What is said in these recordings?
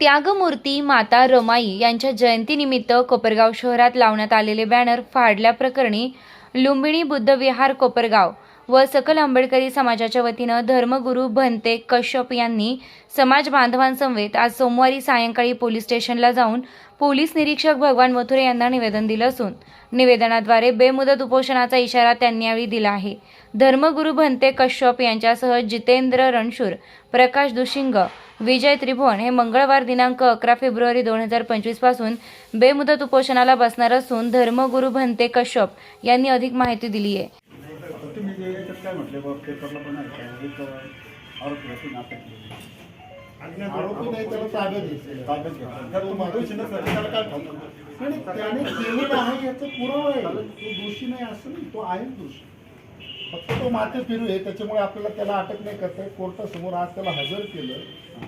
त्यागमूर्ती माता रमाई यांच्या जयंतीनिमित्त कोपरगाव शहरात लावण्यात आलेले बॅनर फाडल्याप्रकरणी लुंबिणी बुद्ध विहार कोपरगाव व सकल आंबेडकरी समाजाच्या वतीनं धर्मगुरू भंते कश्यप यांनी समाज बांधवांसमवेत आज सोमवारी सायंकाळी पोलीस स्टेशनला जाऊन पोलीस निरीक्षक भगवान मथुरे यांना निवेदन दिलं असून निवेदनाद्वारे बेमुदत उपोषणाचा इशारा त्यांनी यावेळी दिला आहे. धर्मगुरू भंते कश्यप यांच्यासह जितेंद्र रणशूर प्रकाश दुशिंग विजय त्रिभुवन हे मंगळवार दिनांक अकरा फेब्रुवारी दोन हजार पंचवीसपासून बेमुदत उपोषणाला बसणार असून धर्मगुरू भंते कश्यप यांनी अधिक माहिती दिली आहे. काय म्हटले? बाबा पेपरला पण आहे. का एक आरोपी होते ना. आरोपी नाही त्याला ताब्यात घेतलेलं आहे. ताब्यात घेतला. काय? आणि त्याने केलेलं आहे याचा पुरावा आहे. तो दोषी नाही असं नाही. तो आहेच दोषी. फक्त तो माते फिरू आहे. त्याच्यामुळे आपल्याला त्याला अटक नाही करता येत. कोर्टासमोर आज त्याला हजर केलं.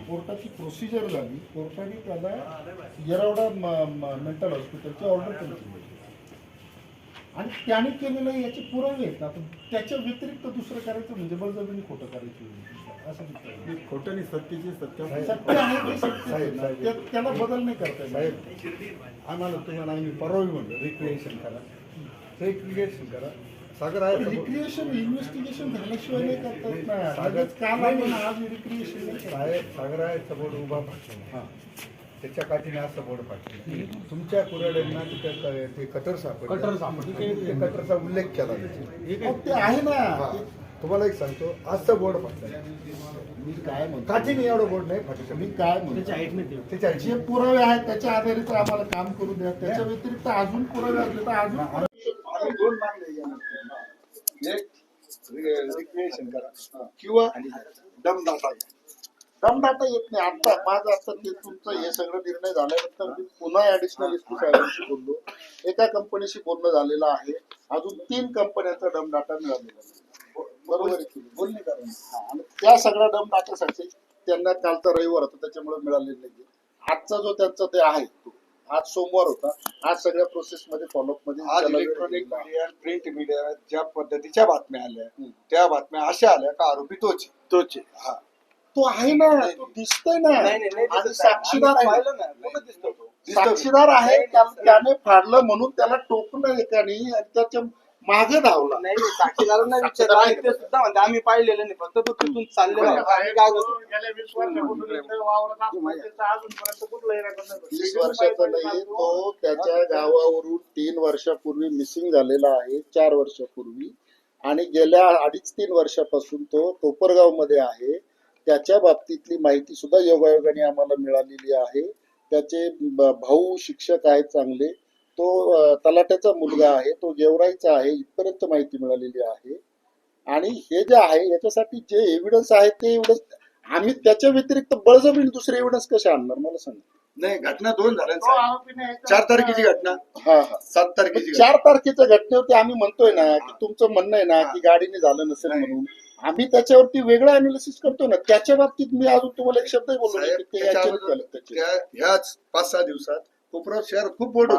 कोर्टाची प्रोसिजर झाली. कोर्टाने त्याला येरवडा मेंटल हॉस्पिटलची ऑर्डर केली. आणि त्याने केलेलं आहे याचे पुरावे आहेत ना आता त्याच्या व्यतिरिक्त दुसरं करायचं म्हणजे बळजबरीने खोटं करायचं असं नाही. हे खोटं आणि सत्याची सत्य सत्य आहे ते सत्य आहे ना. त्या- त्याला बदल नाही करता येत. साहेब आम्हाला तुम्हाला आम्ही परवावी म्हणलं रिक्रिएशन करा रिक्रिएशन करा सागर आहे. रिक्रिएशन इन्व्हेस्टिगेशन झाल्याशिवाय नाही करता येत ना सागर- लगेच काल नाही, नाही. आज रिक्रिएशन नाही करता येत. साहेब सागर आहे समोर उभा हां. त्याच्या काठीने असं बोर्ड पाठवलं तुमच्या कुऱ्हाड्यांना तिथे ते कटर सापडलं कटर सापडलं. ते कटरचा उल्लेख केला ते आहे ना हा. तुम्हाला एक सांगतो असं बोर्ड फाटलं मी काय म्हणतो काठीने एवढं बोर्ड नाही फाटू मी काय म्हणतो त्याच्या जे पुरावे आहेत त्याच्या आधारित आम्हाला काम करू द्या त्याच्या व्यतिरिक्त अजून पुरावे असले तर अजून दोन. एक रिक्रिएशन करा किंवा दमदाटा घ्या दमदाटा येत नाही आता माझं आता ते तुमचं हे सगळं निर्णय झाल्यानंतर मी पुन्हा ऍडिशनल एस पी साहेबांशी बोललो एका कंपनीशी बोलणं झालेलं आहे अजून तीन कंपन्यांचा डमडाटा मिळालेला. बरोबर आहे की नाही? बोलणी करा आणि त्या सगळ्या डम डाटासाठी त्यांना कालचा रविवार होता त्याच्यामुळे मिळालेलं नाही आजचा जो त्यांचा ते आहे तो आज सोमवार होता आज सगळ्या प्रोसेस मध्ये फॉलोअपमध्ये आज इलेक्ट्रॉनिक. मीडिया प्रिंट मीडिया ज्या पद्धतीच्या बातम्या आल्या. त्या बातम्या अशा आल्या का आरोपी तोच. तोच. हा. तो आहे ना तो दिसतोय ना. नाही, नाही, नाही आणि. साक्षीदार आहे. साक्षीदार आहे त्या- त्याने फाडलं म्हणून त्याला टोकलं एकाने त्याच्यामागे धावला. नाही नाही, साक्षीदारांना विचारलं. ते सुद्धा म्हणते आम्ही पाहिलेलं नाही फक्त तो तिथून चाललेला? वीस वर्षाचा नाही. तो त्याच्या गावावरून तीन वर्षापूर्वी मिसिंग झालेला आहे चार वर्षापूर्वी. आणि गेल्या अडीच तीन वर्षापासून तो कोपरगावमध्ये आहे. त्याच्या बाबतीतली माहिती सुद्धा योगायोगाने आम्हाला मिळालेली आहे. त्याचे भाऊ शिक्षक आहेत चांगले. तो तलाट्याचा मुलगा आहे. तो गेवराईचा आहे. इथपर्यंत माहिती मिळालेली आहे. आणि हे जे आहे याच्यासाठी जे एव्हिडन्स आहे ते एव्हिडन्स आम्ही त्याच्या व्यतिरिक्त बळजबरीने दुसरे एव्हिडन्स कसे आणणार? मला सांगा. नाही घटना दोन झाल्या साहेब. चार तारखेची घटना. हा हा. सात तारखेची घटना. चार तारखेच्या घटनेवरती आम्ही म्हणतोय ना की तुमचं म्हणणं आहे ना की गाडीने झालं नसेल म्हणून. आम्ही त्याच्यावरती वेगळं अनालिसिस करतो ना त्याच्या बाबतीत मी अजून तुम्हाला एक शब्द बोललो नाही साहेब, की ते त्याच्या याच्याने अगोदर झालं त्याचे. त्या ह्याच पाच सहा दिवसात कोपरा शहर खूप बोर्ड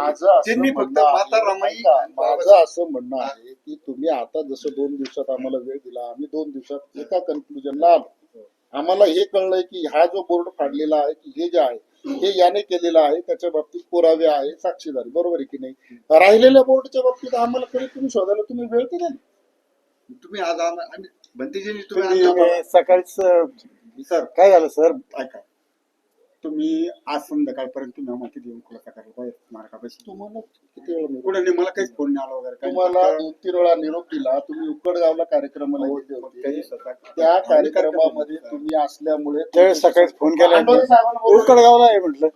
त्यांनी फक्त म्हणणं आहे- माता रमाई माझं असं म्हणणं आहे की तुम्ही आता जसं दोन दिवसात आम्हाला वेळ दिला आम्ही दोन दिवसात एका कन्क्लुजनला आलो आम्हाला हे कळलंय की हा जो बोर्ड फाडलेला आहे की हे जे आहे हे याने केलेलं आहे त्याच्या बाबतीत पुरावे आहे साक्षीदारी बरोबर आहे की नाही राहिलेल्या बोर्डच्या बाबतीत आम्हाला कधी तुम्ही शोधायला तुम्ही वेळ दिला. तुम्ही आज आम- आम्ही भंतीजींनी तुम्ही सकाळीच सर काय झालं सर? ऐका. तुम्ही आज संध्याकाळपर्यंत तुम्ही आम्हाला किती येऊन खुलासा करायला पाहिजे? मार्गापाशी तुम्हाला किती वेळ मिळाला? पुढे नाही मला काहीच फोन नाही आला वगैरे काही तुम्हाला दोन तीन वेळा निरोप दिला तुम्ही उकडगावला कार्यक्रमाला हो, गेले होते. स्वतः- त्या कार्यक्रमामध्ये तुम्ही असल्यामुळे त्यावेळेस सकाळीच फोन केला. आंदोलन साहेबांना बोलवलं. उकडगावला आहे म्हटलं.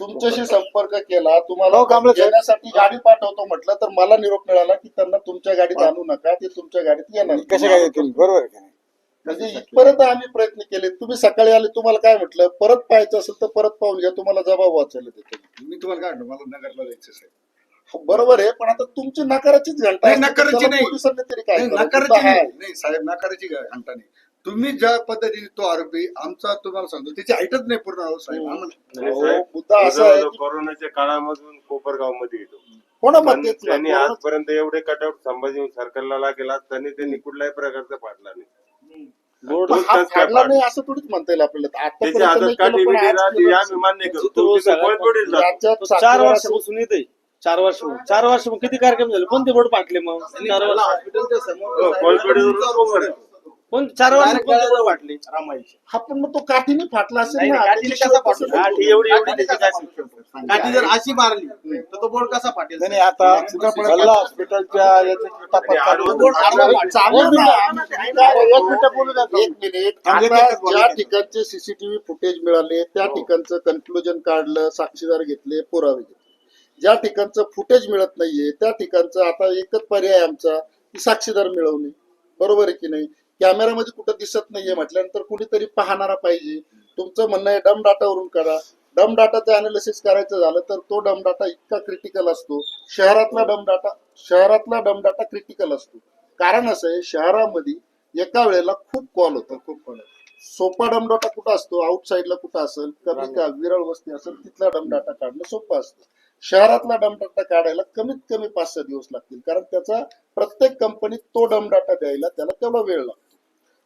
तुमच्याशी संपर्क केला तुम्हाला हो, साहेब. येण्यासाठी गाडी पाठवतो म्हटलं तर मला निरोप मिळाला की त्यांना तुमच्या गाडीत आणू नका ते तुमच्या गाडीत येणार. कसे काय येतील? बरोबर आहे का नाही? म्हणजे इथपर्यंत आम्ही प्रयत्न केले. तुम्ही सकाळी आले तुम्हाला काय म्हटलं? परत पाहायचं असेल तर परत पाहून घ्या तुम्हाला जबाब वाचायला देतो मी तुम्हाला काय म्हणतो मला नगरला जायचं साहेब. बरोबर आहे पण आता तुमची नकाराचीच घंटा नकाराची नाही. पोलिसांनी तरी काय नाही करावं? नकाराची हा. नाही, साहेब नकाराची घंटा नाही. तुम्ही ज्या पद्धतीने तो आरोपी आमचा तुम्हाला सांगतो त्याची हाईटच नाही पूर्ण अहो साहेब. आम्हाला हो, मुद्दा असा आहे की कोरोनाच्या काळामधून कोपरगावमध्ये येतो पण त्यांनी आजपर्यंत एवढे कटआउट संभाजी सरकारला लागेल त्यांनी त्यांनी कुठल्याही प्रकारचा पाडला नाही. बोर्ड हा बोर्ड फाडला नाही असं थोडीच म्हणता येईल आपल्याला. त्याची आतापर्यंत हातात नाही काठी केलं, पण बिठी आज राहते केलं. आम्ही मान्य करतो. तो तो तिथे सगळ्यात कोणकोडीच जातो. राज्यात चार वर्षापासून येते चार वर्ष चार वर्ष मग किती कार्यक्रम झाले? कोणते बोर्ड पाटले मग? चार वर्ष हॉस्पिटलच्या हो, कोळपेडीवर कोण? चार वर्ष पाटले हा पण मग तो काठीने फाटला असेल ना काठीने कसा काठी एवढी एवढी त्याची काठी. काठी जर अशी मारली तर तो बोर्ड कसा फाटेल? नाही नाही, आता गल्ला हॉस्पिटलच्या. एक मिनिट ज्या. ठिकाणचे सीसीटीव्ही फुटेज मिळाले त्या ठिकाणचं कन्क्लुजन काढलं साक्षीदार घेतले पुरावे घेतले. ज्या ठिकाणचं फुटेज मिळत नाहीये त्या ठिकाणचं आता एकच पर्याय आमचा की साक्षीदार मिळवणे. बरोबर आहे की नाही? कॅमेरामध्ये कुठं दिसत नाहीये म्हटल्यानंतर कुणीतरी पाहणारा पाहिजे. तुमचं म्हणणं आहे डम डाटावरून करा. डम डाटाचं अनालिसिस करायचं झालं तर तो डम डाटा इतका क्रिटिकल असतो. शहरातला डम डाटा शहरातला डम डाटा क्रिटिकल असतो. कारण असं आहे शहरामध्ये एका वेळेला खूप कॉल होतात खूप कॉल सोपा डम डाटा कुठं असतो? आउटसाईडला कुठं असेल? कमी का विरळ वस्ती असेल तिथला डम डाटा काढणं सोपं असतं. शहरातला डम डाटा काढायला कमीत कमी पाच सहा दिवस लागतील. कारण त्याचा प्रत्येक कंपनीत तो डम डाटा द्यायला त्याला तेवढा वेळ लागतो.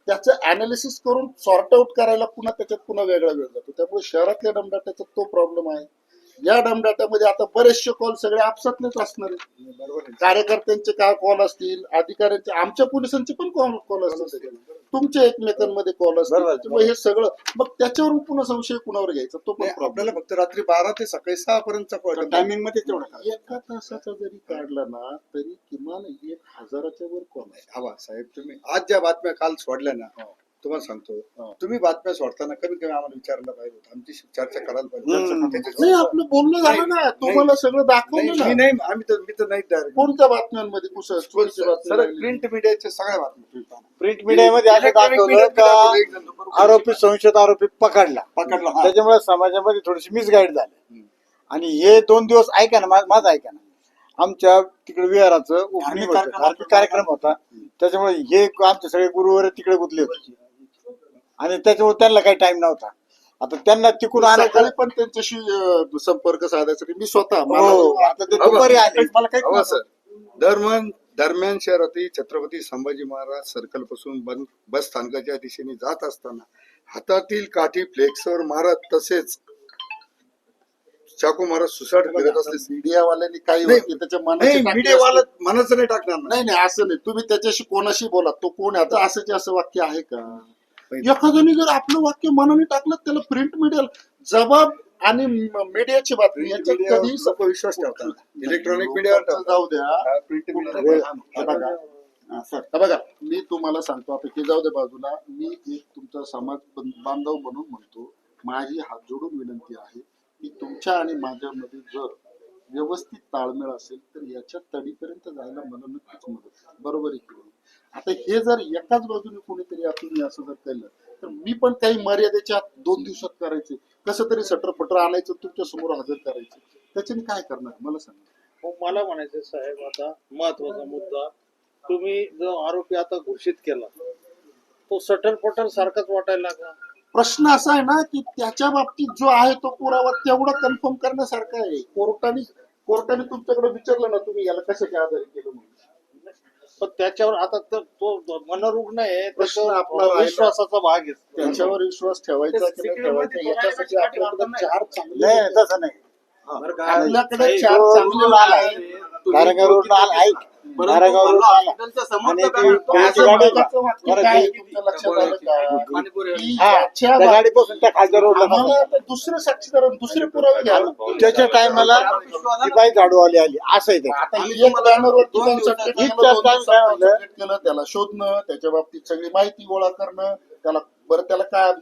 त्याचं अनालिसिस करून सॉर्ट आउट करायला पुन्हा त्याच्यात पुन्हा वेगळा वेळ जातो. त्यामुळे शहरातल्या डम तो प्रॉब्लेम आहे. या डम डाटामध्ये आता बरेचसे कॉल सगळे आपसातलेच असणार आहेत. कार्यकर्त्यांचे काय कॉल असतील अधिकाऱ्यांचे आमच्या पोलिसांचे पण कॉल कॉल असतील. तुमच्या एकमेकांमध्ये कॉल असतील. बरोबर. त्याच्यामुळे हे सगळं मग त्याच्यावरून पुन्हा संशय कुणावर घ्यायचा? तो पण नाही, प्रॉब्लेम आपल्याला फक्त रात्री बारा ते सकाळी सहा पर्यंतचा टायमिंगमध्ये तेवढं. एका तासाचा जरी काढला ना तरी किमान एक हजाराच्या वर कॉल आहे. हवा साहेब तुम्ही आज ज्या बातम्या काल सोडल्या ना हो. तुम्हाला सांगतो. हो. तुम्ही बातम्या सोडताना कमीत कमी आम्हाला विचारायला पाहिजे होतं. आमची चर्चा करायला पाहिजे नाही आपलं बोलणं झालं ना. तुम्हाला सगळं दाखवलं नाही, मी ना नाही आम्ही तर मी तर नाही डायरेक्ट कोणत्या बातम्यांमध्ये कुसळ चुकीची बातमी सर लागली? प्रिंट मीडियाच्या सगळ्या बातम्या प्रिंट मीडियामध्ये असं दाखवलं का आरोपी संशयित आरोपी पकडला. पकडला हा. त्याच्यामुळे समाजामध्ये थोडीशी मिसगाईड झाली. आणि हे दोन दिवस ऐका ना मा- माझं ऐका ना. आमच्या तिकडे विहाराचं होतं. धार्मिक कार्यक्रम होता. त्याच्यामुळे हे आमचे सगळे गुरुवर तिकडे गुतले होते. आणि त्याच्यामुळे त्यांना काही टाइम नव्हता. आता त्यांना तिकून आणायचं सकाळी पण त्यांच्याशी अं, संपर्क साधायसाठी मी स्वतः हो मला- आता ते दुपारी आले. मला काही सर दरम्यान दरम्यान शहरातील छत्रपती संभाजी महाराज सर्कलपासून बन- बस स्थानकाच्या दिशेने जात असताना हातातील काठी फ्लेक्सवर मारत तसेच चाकू मारत सुसाट फिरत असले मीडियावाल्यांनी काही नाही, त्याच्या नाही मीडियावाला. मनाचं नाही टाकणार ना. नाही नाही असं नाही. तुम्ही त्याच्याशी कोणाशी बोला तो कोण आहे? आता असंच असं वाक्य आहे का? एखाद्याने जर आपलं वाक्य मनाने टाकलं त्याला प्रिंट मीडिया जबाब आणि मीडियाची बातमी याच्यात कधी विश्वास ठेवतात. इलेक्ट्रॉनिक मीडियावर. जाऊ द्या. प्रिंट मीडिया सर, बघा. मी तुम्हाला सांगतो आता ते जाऊ दे बाजूला. मी एक तुमचा समाज बांधव म्हणून म्हणतो. माझी हात जोडून विनंती आहे की तुमच्या आणि माझ्यामध्ये जर व्यवस्थित ताळमेळ असेल तर याच्या तडीपर्यंत जायला मला नक्कीच मदत बरोबर आहे की आता हे जर एकाच बाजूने कोणीतरी आपण असं जर केलं तर मी पण काही मर्यादेच्या दोन दिवसात करायचे. कसं तरी सटर पटर आणायचं तुमच्यासमोर हजर करायचं. त्याच्याने काय करणार? मला सांगा. हो, मला म्हणायचं साहेब आता महत्त्वाचा मुद्दा तुम्ही जो आरोपी आता घोषित केला तो सटर पटर सारखाच वाटायला लागला. प्रश्न असा आहे ना की त्याच्या बाबतीत जो आहे तो पुरावा तेवढा कन्फर्म करण्यासारखा आहे. कोर्टाने कोर्टाने तुमच्याकडे विचारलं ना तुम्ही याला कशाच्या आधारे केलं म्हणून? पण त्याच्यावर आता तर तो मनोरुग्ण आहे प्रश्न त्याच्यावर आपला राहिला. विश्वासाचा भाग आहे. त्याच्यावर विश्वास ठेवायचा की नाही ठेवायचा याच्यासाठी आपल्याकडे चार चांगले नाही तसं नाही. आपल्याकडे चार चांगले लाल आहेत. नारायणगाववरून आला ऐक. नारायणगाववरून आला आणि ती माझं गाडी होती. महत्वाचं वाक्य बरं, काय आहे. ती- तुमच्या लक्षात आलं का की हा, याच्या त्या बाबतीत गाडीपासून त्या खालच्या रोडला आम्हाला आता दुसरे साक्षीदार दुसरे पुरावे घ्या ना. त्याच्या टायमाला ती बाई झाडूवाली आली असं आहे ते. आता ही एक बॅनरवरती दोन concentrate दिवसात- केलं, दोन काय दिवसात म्हणलं? concentrate केलं त्याला शोधणं त्याच्या बाबतीत सगळी माहिती गोळा करणं त्याला बरं त्याला काय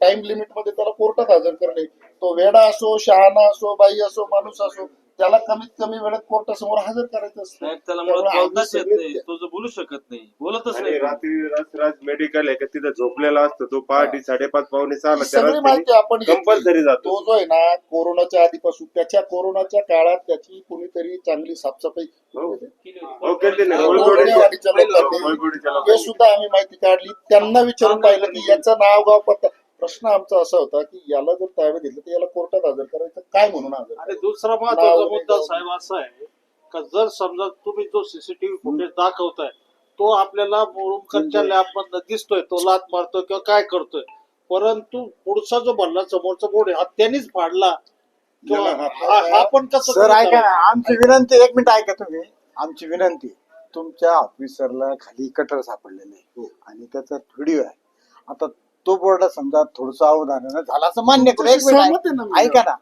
टाइम लिमिटमध्ये त्याला कोर्टात हजर करणे. तो वेडा असो शहाणा असो बाई असो माणूस असो त्याला कमीत कमी वेळेत कोर्टासमोर हजर करायचं असतं. साहेब त्याला त्यामुळे मुळात आम्ही बोलताच येत सगळे- नाही. तो जो बोलू शकत नाही. बोलतच आणि नाही रात्री राज मेडिकल आहे का तिथं झोपलेला असतो. तो पहाटे साडेपाच पावणे सहा ही सगळी माहिती आपण घेतली. कंपल्सरी जातो. तो जो आहे ना कोरोनाच्या आधीपासून त्याच्या कोरोनाच्या काळात त्याची कुणीतरी चांगली साफसफाई हो. हो, केली ना. गोरेवाडीच्या लोकांनी गोळगोडीच्या हे. सुद्धा आम्ही माहिती काढली. त्यांना विचारून पाहिलं की याचं नाव गाव पत्ता प्रश्न आमचा असा होता की याला जर ताब्यात घेतलं तर याला कोर्टात हजर करायचं काय म्हणून हजर आणि? दुसरा महत्त्वाचा मुद्दा साहेब असा आहे का जर समजा तुम्ही जो सीसीटीव्ही फुटेज दाखवताय तो आपल्याला मुरुमकरच्या लॅब मधनं दिसतोय तो लात मारतोय किंवा काय करतोय. परंतु पुढचा जो भरला समोरचा बोर्ड आहे हा त्यांनीच फाडला. किंवा याला हात- हा हा पण कसं सर ऐका? आमची विनंती एक मिनिट ऐका तुम्ही. आमची विनंती तुमच्या ऑफिसरला खाली कटर सापडलेले आहे आणि त्याचा व्हिडिओ आहे. आता तो बोर्ड समजा थोडस अवधानानं झाला असं मान्य करू एक सहमत आहे मिनिट ना ऐक- मी. ऐका ना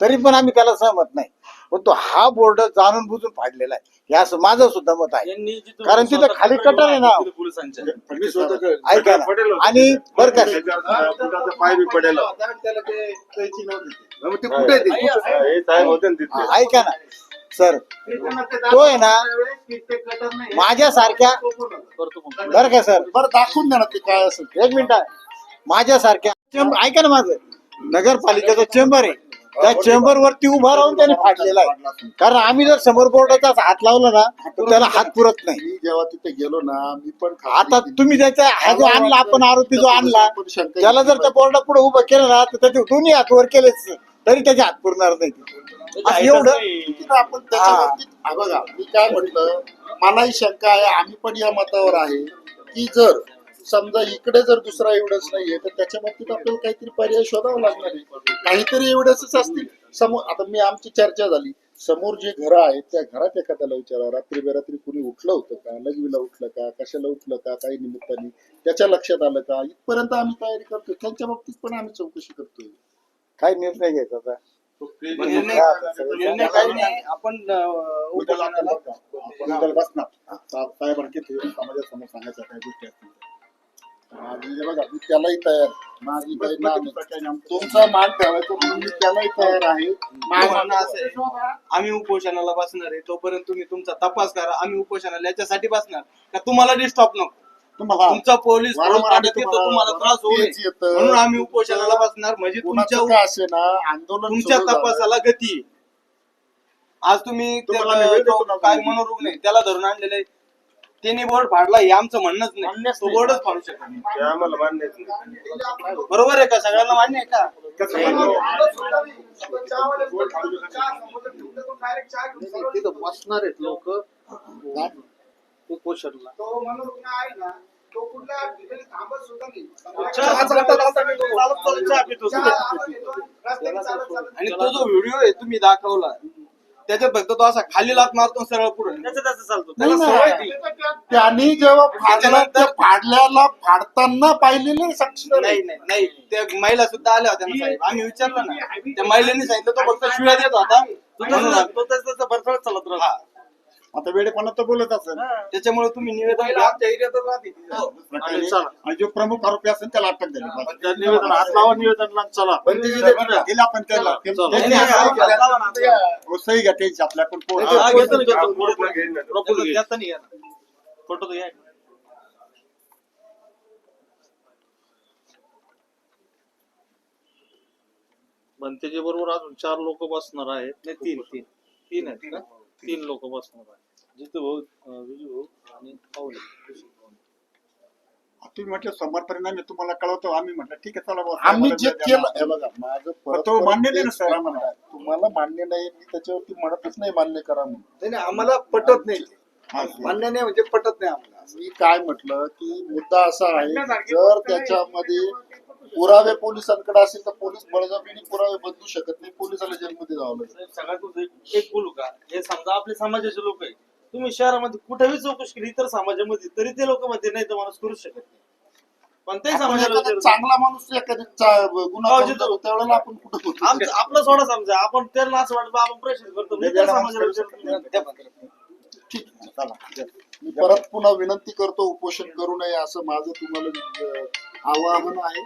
तरी पण आम्ही त्याला सहमत नाही पण तो हा बोर्ड जाणून बुजून फाडलेला आहे हे असं माझं सुद्धा मत आहे यांनी कारण तिथं स्वतः खाली कटर आहे ना. दिली पोलिसांच्या मी स्वतः कळलं. ऐका ना पडेल होतं. आणि बरं का त्याच्यावर बुटाचा पाय बी पडेल होता. त्याला ते कैची नव्हती मग ते कुठे आहे ते? हे साहेब होते ना तिथे हा, ऐका ना सर तो आहे ना माझ्यासारख्या करतो मग. बरं का सर बरं दाखवून द्या ना ते काय असेल एक मिनिट माझ्यासारख्या ऐका ना माझं. नगरपालिकेचा चेंबर आहे. त्या चेंबर वरती उभा राहून त्याने फाडलेला आहे. कारण आम्ही जर समोर बोर्डाचा हात लावला ना तर त्याला हात पुरत नाही. मी जेव्हा तिथे गेलो ना मी पण आता. तुम्ही त्याचा हा जो आणला आपण आरोपी जो आणला त्याला जर त्या बोर्डा पुढे उभं केलं ना तर त्याचे दोन्ही हात वर केलेच तरी त्याचे हात पुरणार नाही. असं एवढं आपण त्याच्यावरती हा बघा मी काय म्हटलं मलाही शंका आहे. आम्ही पण या मतावर आहे. की जर समजा इकडे जर दुसरा एव्हिडन्स नाहीये तर त्याच्या बाबतीत आपल्याला काहीतरी पर्याय शोधावा लागणार आहे. काहीतरी एव्हिडन्सच असतील. समोर आता मी आमची चर्चा झाली. समोर जे घर आहेत त्या घरात एखाद्याला विचारा रात्री बेरात्री कुणी उठलं होतं का? लघवीला उठलं का? कशाला उठलं का? काही निमित्ताने. त्याच्या लक्षात आलं का? इथपर्यंत आम्ही तयारी करतोय. त्यांच्या बाबतीत पण आम्ही चौकशी करतोय. काय निर्णय घ्यायचा आता? निर्णय निर्णय काही नाही. आपण बसणार. साहेबांनी समाजासमोर सांगायच्या काही गोष्टी असतील माझी बघा मी त्यालाही तयार माझी काही नाम तुमचा मान ठेवायचं म्हणून मी त्यालाही तयार आहे. माझं म्हणणं असं आहे. आम्ही उपोषणाला बसणार आहे. तोपर्यंत तुम्ही तुमचा तपास करा. आम्ही उपोषणाला याच्यासाठी बसणार. का तुम्हाला डिस्टॉप नको? तुम्हाला तुमचा पोलीस वारंवार फोन आम्ही ताब्यात घेतो, तुम्हाला- तुम्हाला त्रास होऊ नये. तेच येतं. म्हणून आम्ही उपोषणाला बसणार. म्हणजे तुमच्या कुणाचं काय असे ना आंदोलन तुमच्या सुरू झालं. तपासाला गती आहे. आज तुम्ही तुम्हाला त्याला मी वेळ जो देतो ना. काय मनोरोग नाही त्याला धरून आणलेलं आहे. त्यांनी बोर्ड फाडला हे आमचं म्हणणंच नाही. तो बोर्डच फाडू शकत नाही. ते आम्हाला मान्यच नाही. बरोबर आहे का? सगळ्यांना मान्य आहे का? तिथं बसणार आहेत लोक. उपोषणला आणि तो जो व्हिडिओ आहे तुम्ही दाखवला त्याच्यात फक्त तो असा खाली लात मारतो सरळ पुढे त्याचं त्याचं चालतो नाही त्याला ना. सवय ती. त्यांनी जेव्हा फाडला त्या फाडल्याला फाडताना पाहिलेले साक्षीदार नाही आहे. नाही नाही त्या महिला सुद्धा आल्या होत्या ना साहेब आम्ही विचारलं ना त्या महिलेने सांगितलं तो फक्त शिव्या देत होता म्हणून तो त्याचं चालत राहतो हा. आता वेळेपणा तर बोलत असेल. त्याच्यामुळे तुम्ही निवेदन द्या. आमच्या एरियातच राहते. ती. हो. आणि आणि जो प्रमुख आरोपी असेल त्याला अटक झाली त्या निवेदन हात लावा निवेदनला चला. पण ते दिला त्याला. नाही, नाही. हो, सही घ्या त्यांची आपल्याकडून. हा, घेतो घेतो. नाही ना. फोटो तर घ्या बनतेच्या बरोबर अजून चार लोक बसणार आहेत. नाही तीन तीन. तीन आहेत का? तीन लोक बसणार आहेत. जितू भाऊ अं, विजू भाऊ आणि पाहुणे तुम्ही म्हटलं समोर परिणाम तुम्हाला कळवतो आम्ही म्हटलं ठीक आहे चला आम्ही जे केलं. हे बघा माझं परत मान्य नाही ना सर आहे. तुम्हाला मान्य नाही मी त्याच्यावरती म्हणतच नाही मान्य करा म्हणून. नाही, नाही, आम्हाला पटत नाही. मान्य नाही म्हणजे पटत नाही आम्हाला. मी काय म्हटलं की मुद्दा असा आहे जर त्याच्यामध्ये पुरावे पोलिसांकडे असेल तर पोलीस बळजबरीने पुरावे बदलू शकत नाही पोलिसाला जेलमध्ये जावं लागेल. सगळ्यात एक बोलू का? हे समजा आपले समाजाचे लोक आहे तुम्ही शहरामध्ये कुठेही चौकशी केली इतर समाजामध्ये तरी ते लोक म्हणते नाही तर माणूस करूच शकत नाही. कोणत्याही आपण समाजाला एखादा विचारू. चांगला माणूस एखादा गुन्हा हो, जिथं- त्यावेळेला आपण कुठं? आमचं- आपलं सोडा समजा आपण त्यांना असं वाटतं आपण प्रश्न करतो मी त्या समाजाला विचारतो. ठीक आहे, चला. मी परत पुन्हा विनंती करतो उपोषण करू नये असं माझं तुम्हाला अं, आवाहन आहे.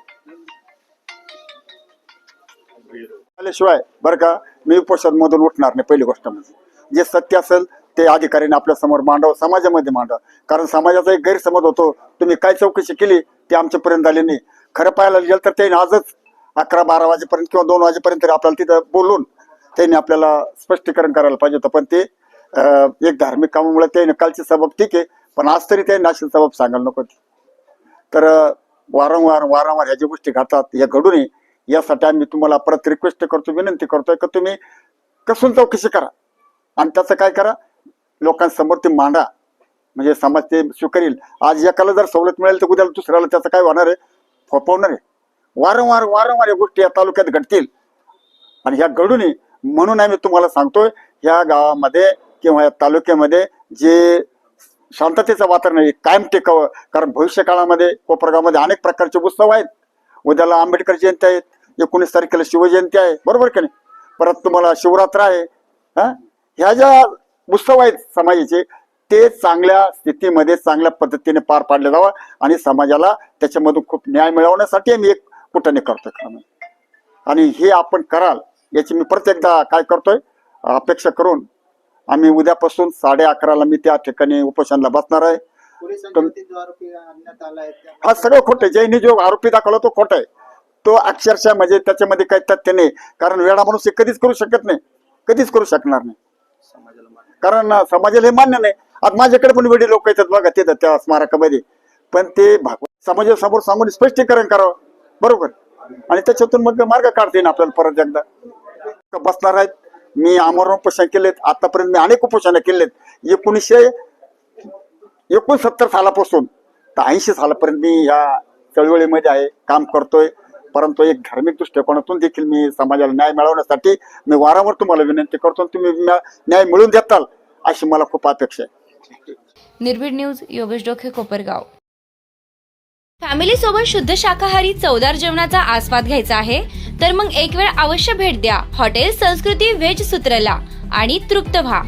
आल्याशिवाय बरं का? मी उपोषण मधून उठणार नाही पहिली गोष्ट म्हणजे. जे सत्य असेल ते अधिकाऱ्यांनी आपल्यासमोर मांडावं समाजामध्ये मांडावं. कारण समाजाचा एक गैरसमज होतो. तुम्ही काय चौकशी केली ते आमच्यापर्यंत आली नाही. खरं पाहायला गेलं तर त्यांनी आजच अकरा बारा वाजेपर्यंत किंवा दोन वाजेपर्यंत तरी आपल्याला तिथं बोलून त्यांनी आपल्याला स्पष्टीकरण करायला पाहिजे होतं. पण ते एक धार्मिक कामामुळे त्याने कालची सबब ठीक आहे पण आज तरी त्यांनी अशी सबब सांगायला नको तर वारंवार वारंवार ह्या ज्या गोष्टी घडतात या घडू नये यासाठी आम्ही तुम्हाला परत रिक्वेस्ट करतो विनंती करतोय की तुम्ही कसून चौकशी करा. आणि त्याचं काय करा? लोकांसमोर ते मांडा. म्हणजे समाज ते स्वीकारेल. आज एकाला जर सवलत मिळेल तर उद्या दुसऱ्याला त्याचं काय होणार आहे? फोपवणार आहे. वारंवार वारंवार या गोष्टी या तालुक्यात घडतील. आणि ह्या घडू नये म्हणून आम्ही तुम्हाला सांगतोय या गावामध्ये किंवा या तालुक्यामध्ये जे शांततेचं वातावरण आहे कायम टिकावं. कारण भविष्य काळामध्ये कोपरगावमध्ये अनेक प्रकारचे उत्सव आहेत. उद्याला आंबेडकर जयंती आहेत एकोणीस तारखेला शिवजयंती आहे. बरोबर की नाही? परत तुम्हाला शिवरात्र आहे. हां? ह्या ज्या उत्सव आहेत समाजाचे ते चांगल्या स्थितीमध्ये चांगल्या पद्धतीने पार पाडले जावं आणि समाजाला त्याच्यामधून खूप न्याय मिळवण्यासाठी आम्ही एक कुटणे करतोय. म्हणजे. आणि हे आपण कराल याची मी परत एकदा काय करतोय अपेक्षा करून आम्ही उद्यापासून साडे अकराला मी त्या ठिकाणी उपोषणाला बसणार आहे. हा सगळं खोटं आहे. ज्यांनी जो आरोपी दाखवला तो खोटा आहे. तो अक्षरशः म्हणजे त्याच्यामध्ये काही तथ्य नाही. कारण वेळा माणूस हे कधीच करू शकत नाही. कधीच करू शकणार नाही. कारण समाजाला हे मान्य नाही. आता माझ्याकडे पण वेळी लोक येतात बघा ते त्या स्मारकामध्ये. पण ते भागवत समाजासमोर सांगून स्पष्टीकरण करावं. बरोबर? आणि त्याच्यातून मग मार्ग काढता येईल आपल्याला परत एकदा. बसणार आहेत. मी आमरण उपोषण केलेत. आतापर्यंत मी अनेक उपोषण केलेत. एकोणीसशे एकोणसत्तर सालापासून तर ऐंशी सालापर्यंत मी या चळवळीमध्ये आहे काम करतोय. परंतु एक धार्मिक दृष्टिकोनातून देखील मी समाजाला न्याय मिळवण्यासाठी मी वारंवार तुम्हाला विनंती करतो तुम्ही न्या- न्याय मिळवून देताल अशी मला खूप अपेक्षा आहे. निर्भीड न्यूज योगेश डोखे कोपरगाव. फॅमिली सोबत शुद्ध शाकाहारी चवदार जेवणाचा आस्वाद घ्यायचा आहे तर मग एक वेळ अवश्य भेट द्या. हॉटेल संस्कृती व्हेज सूत्रला आणि तृप्त व्हा.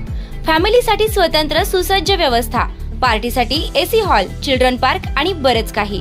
फॅमिलीसाठी स्वतंत्र सुसज्ज व्यवस्था. पार्टीसाठी एसी हॉल चिल्ड्रन पार्क आणि बरेच काही.